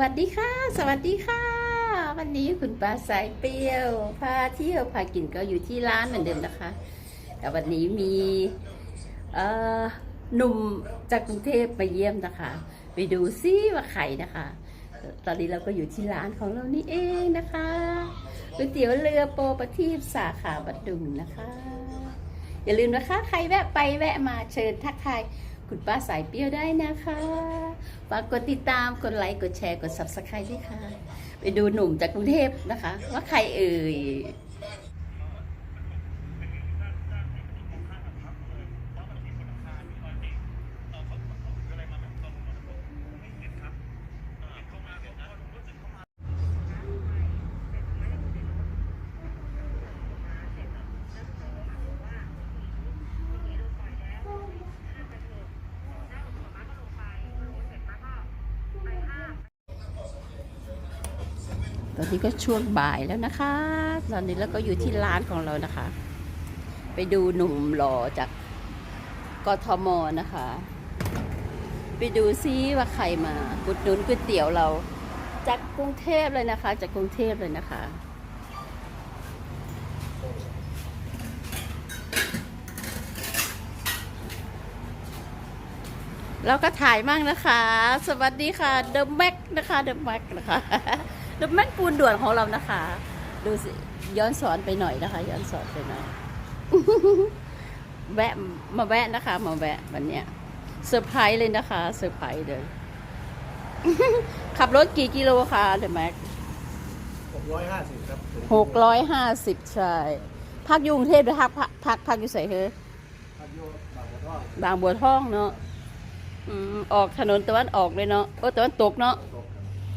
วัสดีค่ะ สวัสดีค่ะ วันนี้คุณป้าสายเปรี้ยวพาเที่ยวพากินก็อยู่ที่ร้านเหมือนเดิมนะคะ แต่วันนี้มีหนุ่มจากกรุงเทพมาเยี่ยมนะคะ ไปดูซิว่าใครนะคะ ตอนนี้เราก็อยู่ที่ร้านของเรานี่เองนะคะก๋วยเตี๋ยวเรือโปรประทีปสาขาบัดดุงนะคะ อย่าลืมนะคะ ใครแวะไปแวะมาเชิญทักทาย คุณป้าสายเปรี้ยวได้นะคะฝากกดติดตามกดไลค์กดแชร์กด subscribe ด้วยค่ะ ไปดูหนุ่มจากกรุงเทพนะคะ ว่าใครเอ่ย ตอนนี้ก็ช่วงบ่ายแล้วนะคะ ตอนนี้เราก็อยู่ที่ร้านของเรานะคะ ไปดูหนุ่มหล่อจากกทมนะคะ ไปดูซิว่าใครมากุดนุนก๋วยเตี๋ยวเรา จากกรุงเทพเลยนะคะ จากกรุงเทพเลยนะคะ เราก็ถ่ายมั่งนะคะ สวัสดีค่ะเดอะแม็กนะคะเดอะแม็กนะคะ เดอะแม็กปูนด่วนของเรานะคะ ดูสิย้อนสอนไปหน่อยนะคะ ย้อนสอนไปหน่อย แวะมาแวะนะคะ มาแวะวันเนี้ยเซอร์ไพรส์เลยนะคะเซอร์ไพรส์เลยขับรถกี่กิโลคะเดอะแม็กหกร้อยห้าสิบครับถึงหกร้อยห้าสิบใช่พักอยกรุงเทพหรือพักพักพักพักอยู่ใส่เฮอพัทยบางบัวทองบางบัวทองเนาะอืมออกถนนตะวันออกเลยเนาะโอ้ตะวันตกเนาะตกครับ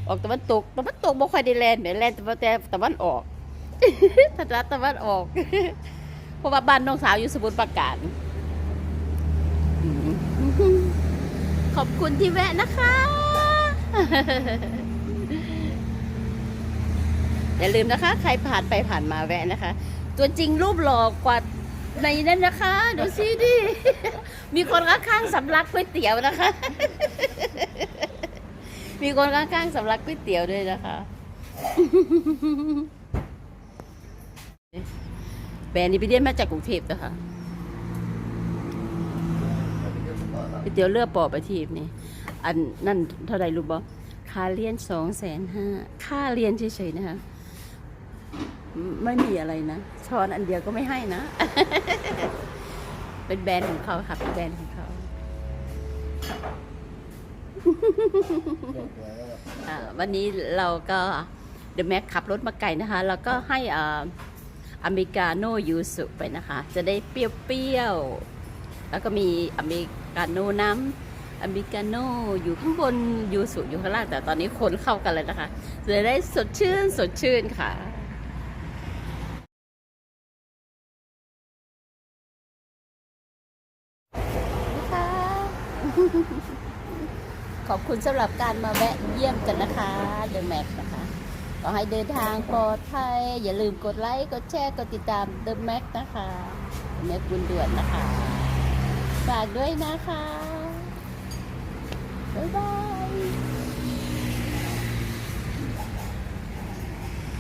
ออกตะวันตกตะวันตกบ่ค่อยได้แลนแหม่แลนแต่ว่าแต่ตะวันออกถ้าจะตะวันออกเพราะว่าบ้านน้องสาวอยู่สมุทรปราการขอบคุณที่แวะนะคะ อย่าลืมนะคะ ใครผ่านไปผ่านมาแวะนะคะ ตัวจริงรูปหล่อกว่าในนั้นนะคะดูสิดิ มีคนข้างๆสำลักก๋วยเตี๋ยวนะคะ มีคนข้างๆสำลักก๋วยเตี๋ยวด้วยนะคะ แบรนด์นี้ไปเรียนมาจากกรุงเทพนะคะก๋วยเตี๋ยวเรือดปอประทีปนี่ อันนั่นเท่าไหรรู้บ่ค่าเรียนสองแสนห้าค่าเรียนเฉยๆนะคะ ไม่มีอะไรนะช้อนอันเดียวก็ไม่ให้นะ เป็นแบรนด์ของเขาค่ะเป็นแบรนด์ของเขา อ่าวันนี้เราก็เดอะแม็กขับรถมาไกลนะคะ แล้วก็ให้อ่าอเมริกาโน่ยูสุไปนะคะ จะได้เปรี้ยวๆ แล้วก็มีอเมริกาโน่น้ำอเมริกาโน่อยู่ข้างบนยูสุอยู่ข้างล่างแต่ตอนนี้คนเข้ากันเลยนะคะ จะได้สดชื่นสดชื่นค่ะค่ะ ขอบคุณสำหรับการมาแวะเยี่ยมกันนะคะเดอะแม็กนะคะขอให้เดินทางปลอดภัยอย่าลืมกดไลค์ กดแชร์ กดติดตามเดอะแม็กนะคะแม็กบุญด่วนนะคะฝากด้วยนะคะบ๊ายบาย